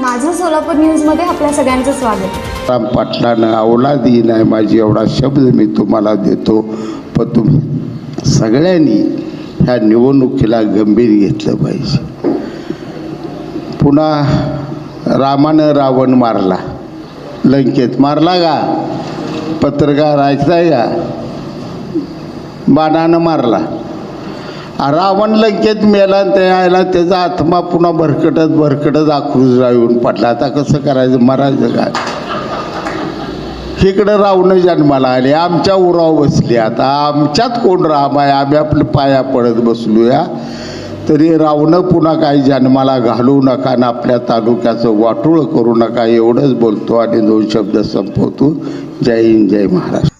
माझं सोलापूर न्यूजमध्ये आपल्या सगळ्यांचं स्वागत. राम पाटलानं अवलादी नाही माझी एवढा शब्द मी तुम्हाला देतो. पण तुम्ही सगळ्यांनी ह्या निवडणुकीला गंभीर घेतलं पाहिजे. पुन्हा रामानं रावण मारला. लंकेत मारला का? पत्रकार ऐकताय का? बाणानं मारला. रावण लंकेत मेला आणि यायला त्याचा आत्मा पुन्हा भरकटत भरकटत आकृज येऊन पडला. आता कसं करायचं? मरायचं काय? इकडं रावण जन्माला आले. आमच्या उराव बसली. आता आमच्यात कोण राम आहे? आम्ही आपले पाया पडत बसलूया. तरी रावणं पुन्हा काही जन्माला घालू नका आणि आपल्या तालुक्याचं वाटोळं करू नका. एवढंच बोलतो आणि दोन शब्द संपवतो. जय हिंद जय महाराष्ट्र.